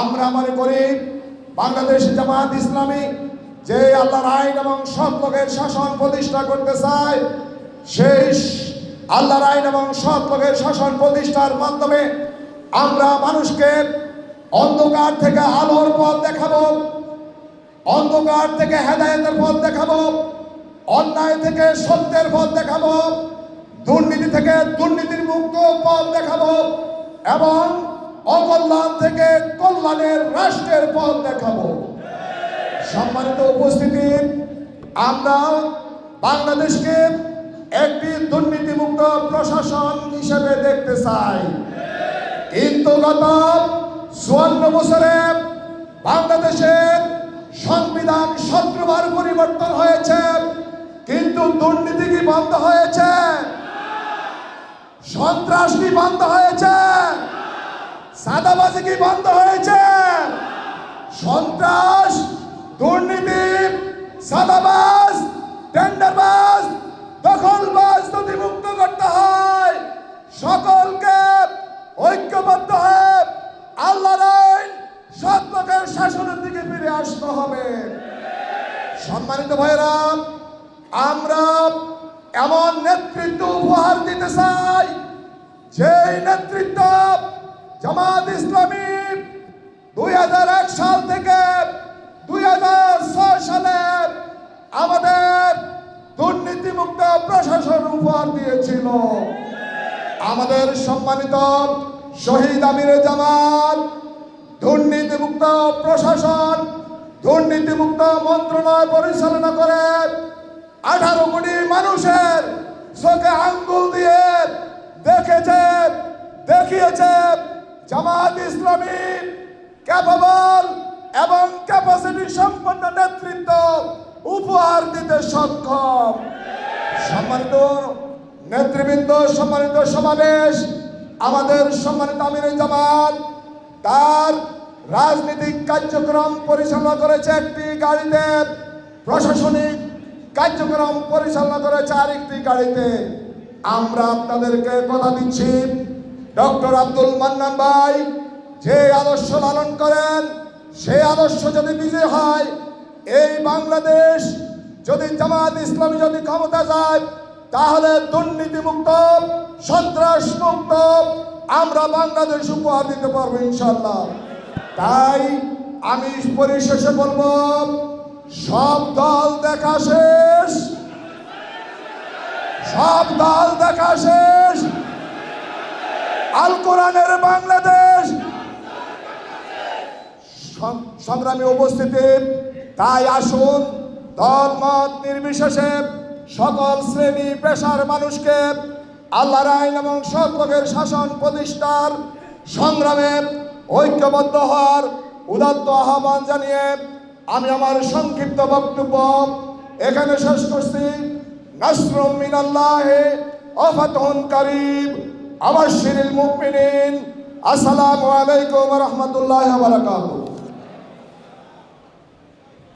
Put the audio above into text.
আমরা মনে করি বাংলাদেশ জামাত ইসলামী যে আল্লাহর আইন এবং সৎ লোকের শাসন প্রতিষ্ঠা করতে চায় সেই আল্লাহর আইন এবং সৎ লোকের শাসন প্রতিষ্ঠার মাধ্যমে আমরা মানুষকে অন্ধকার থেকে আলোর পথ দেখাবো, অন্ধকার থেকে হেদায়েতের পথ দেখাবো, অন্যায় থেকে সত্যের পথ দেখাবো, দুর্নীতি থেকে দুর্নীতির মুক্ত পথ দেখাবো এবং অকল্যাণ থেকে কল্যাণের রাষ্ট্রের পথ দেখাবো। সম্মানিত উপস্থিতি, আমরা বাংলাদেশকে একটি দুর্নীতিমুক্ত প্রশাসন হিসেবে দেখতে চাই। কিন্তু গত চুয়ান্ন বছরে বাংলাদেশের সংবিধান সত্রবার পরিবর্তন হয়েছে, কিন্তু দুর্নীতি কি বন্ধ হয়েছে? সন্ত্রাস কি বন্ধ হয়েছে? সাদাবাজি কি বন্ধ হয়েছে। সন্ত্রাস, দুর্নীতি, সাদাবাজ, টেন্ডারবাজ, দখলবাজ যদি মুক্ত করতে হয়, সকলকে ঐক্যবদ্ধ হয়ে আল্লাহর সৎ শাসনের দিকে ফিরে আসতে হবে। সম্মানিত ভাইরা আমরা এমন নেতৃত্ব উপহার দিতে চাই, যেই নেতৃত্ব জামাত ইসলামী দুই হাজার এক সাল থেকে দুই হাজার ছয় সালে আমাদের দুর্নীতিমুক্ত প্রশাসন উপহার দিয়েছিল। আমাদের সম্মানিত শহীদ আমিরে জামাত, দুর্নীতিমুক্ত প্রশাসন, দুর্নীতিমুক্ত মন্ত্রণালয় পরিচালনা করে আঠারো কোটি মানুষের চোখে আঙ্গুল দিয়ে দেখেছে, দেখিয়েছে জামাত ইসলামী ক্যাপাবল এবং ক্যাপাসিটি সম্পন্ন নেতৃত্ব উপহার দিতে সক্ষম। সম্মানিত নেতৃবৃন্দ, সম্মানিত সমাবেশ, আমাদের সম্মানিত আমির জামাত, তার রাজনৈতিক কার্যক্রম পরিচালনা করেছে একটি গাড়িতে, প্রশাসনিক কার্যক্রম পরিচালনা করেছে আরেকটি গাড়িতে। আমরা আপনাদেরকে কথা দিচ্ছি ডক্টর আব্দুল মান্নান ভাই, যে আদর্শ লালন করেন, সে আদর্শ যদি বিজয় হয়, এই বাংলাদেশ যদি জামাত ইসলামী যদি ক্ষমতা যায়, তাহলে দুর্নীতিমুক্ত সন্ত্রাস মুক্ত আমরা বাংলাদেশ উপহার দিতে পারব ইনশাল্লাহ তাই আমি পরিশেষে বলব, সব দল দেখা শেষ। সব দল দেখা শেষ। আল কোরআনের বাংলাদেশ। সংগ্রামী উপস্থিতি, তাই আসুন, দল, মত নির্বিশেষে সকল শ্রেণি, পেশার মানুষকে আল্লাহর আইন এবং সৎলোকের শাসন প্রতিষ্ঠার সংগ্রামে ঐক্যবদ্ধ হওয়ার উদাত্ত আহ্বান জানিয়ে আমি আমার সংক্ষিপ্ত বক্তব্য এখানে শেষ করছি। নাসরুম মিনাল্লাহে অফাতহুন কারীব। আবাশশিরিল মুমিনিন আসসালামু আলাইকুম ওয়া রাহমাতুল্লাহি ওয়া বারাকাতুহু